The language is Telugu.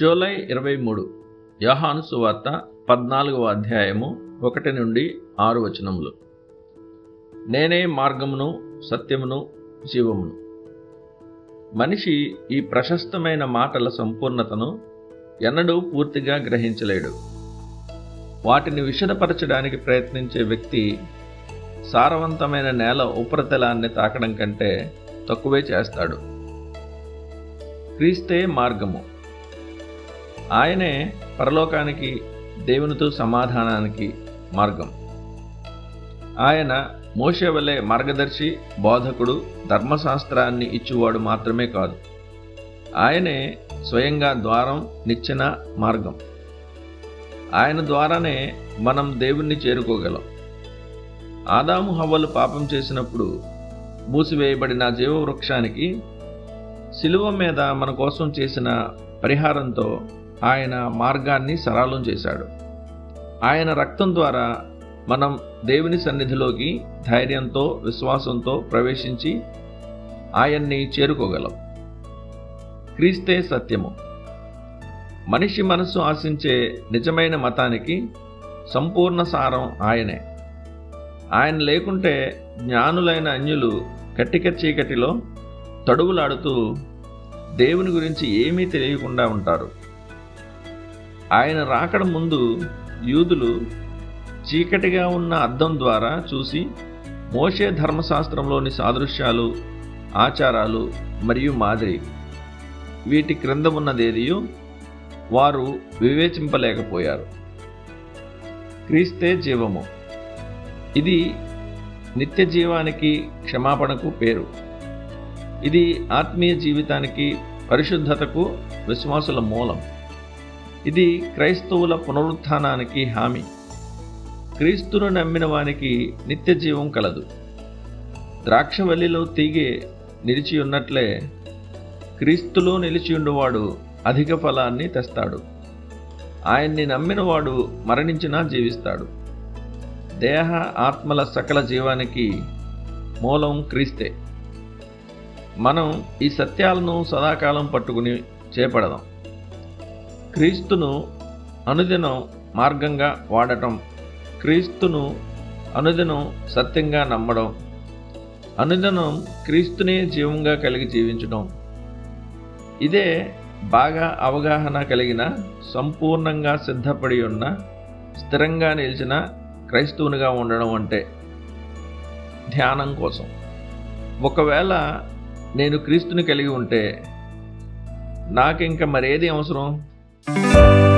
జూలై ఇరవై మూడు యోహాను సువార్త పద్నాలుగవ అధ్యాయము ఒకటి నుండి ఆరు వచనములు. నేనే మార్గమును సత్యమును జీవమును. మనిషి ఈ ప్రశస్తమైన మాటల సంపూర్ణతను ఎన్నడూ పూర్తిగా గ్రహించలేడు. వాటిని విషదపరచడానికి ప్రయత్నించే వ్యక్తి సారవంతమైన నేల ఉపరితలాన్ని తాకడం కంటే తక్కువే చేస్తాడు. క్రీస్తే మార్గము. ఆయనే పరలోకానికి దేవునితో సమాధానానికి మార్గం. ఆయన మోషే వలె మార్గదర్శి బోధకుడు ధర్మశాస్త్రాన్ని ఇచ్చువాడు మాత్రమే కాదు. ఆయనే స్వయంగా ద్వారం నిచ్చెన మార్గం. ఆయన ద్వారానే మనం దేవుణ్ణి చేరుకోగలం. ఆదాము హవ్వలు పాపం చేసినప్పుడు మూసివేయబడిన జీవవృక్షానికి శిలువ మీద మన కోసం చేసిన పరిహారంతో ఆయన మార్గాన్ని సరళం చేశాడు. ఆయన రక్తం ద్వారా మనం దేవుని సన్నిధిలోకి ధైర్యంతో విశ్వాసంతో ప్రవేశించి ఆయన్ని చేరుకోగలం. క్రీస్తే సత్యము. మనిషి మనస్సు ఆశించే నిజమైన మతానికి సంపూర్ణ సారం ఆయనే. ఆయన లేకుంటే జ్ఞానులైన అన్యులు కట్టిక చీకటిలో తడువులాడుతూ దేవుని గురించి ఏమీ తెలియకుండా ఉంటారు. ఆయన రాకడ ముందు యూదులు చీకటిగా ఉన్న అద్దం ద్వారా చూసి మోషే ధర్మశాస్త్రంలోని సాదృశ్యాలు ఆచారాలు మరియు మాదిరి వీటి క్రింద ఉన్నదేదియో వారు వివేచింపలేకపోయారు. క్రీస్తే జీవము. ఇది నిత్య జీవానికి క్షమాపణకు పేరు. ఇది ఆత్మీయ జీవితానికి పరిశుద్ధతకు విశ్వాసుల మూలం. ఇది క్రైస్తవుల పునరుత్థానానికి హామీ. క్రీస్తును నమ్మిన వానికి నిత్య జీవం కలదు. ద్రాక్షవల్లిలో తీగే నిలిచి ఉన్నట్లే క్రీస్తులో నిలిచియుండువాడు అధిక ఫలాన్ని తెస్తాడు. ఆయన్ని నమ్మినవాడు మరణించినా జీవిస్తాడు. దేహ ఆత్మల సకల జీవానికి మూలం క్రీస్తే. మనం ఈ సత్యాలను సదాకాలం పట్టుకుని చేపడదాం. క్రీస్తును అనుదినం మార్గంగా వాడటం క్రీస్తును అనుదినం సత్యంగా నమ్మడం అనుదినం క్రీస్తునే జీవంగా కలిగి జీవించడం. ఇదే బాగా అవగాహన కలిగిన సంపూర్ణంగా సిద్ధపడి ఉన్న స్థిరంగా నిలిచిన క్రైస్తవునిగా ఉండడం అంటే ధ్యానం కోసం. ఒకవేళ నేను క్రీస్తుని కలిగి ఉంటే నాకింక మరేది అవసరం? Música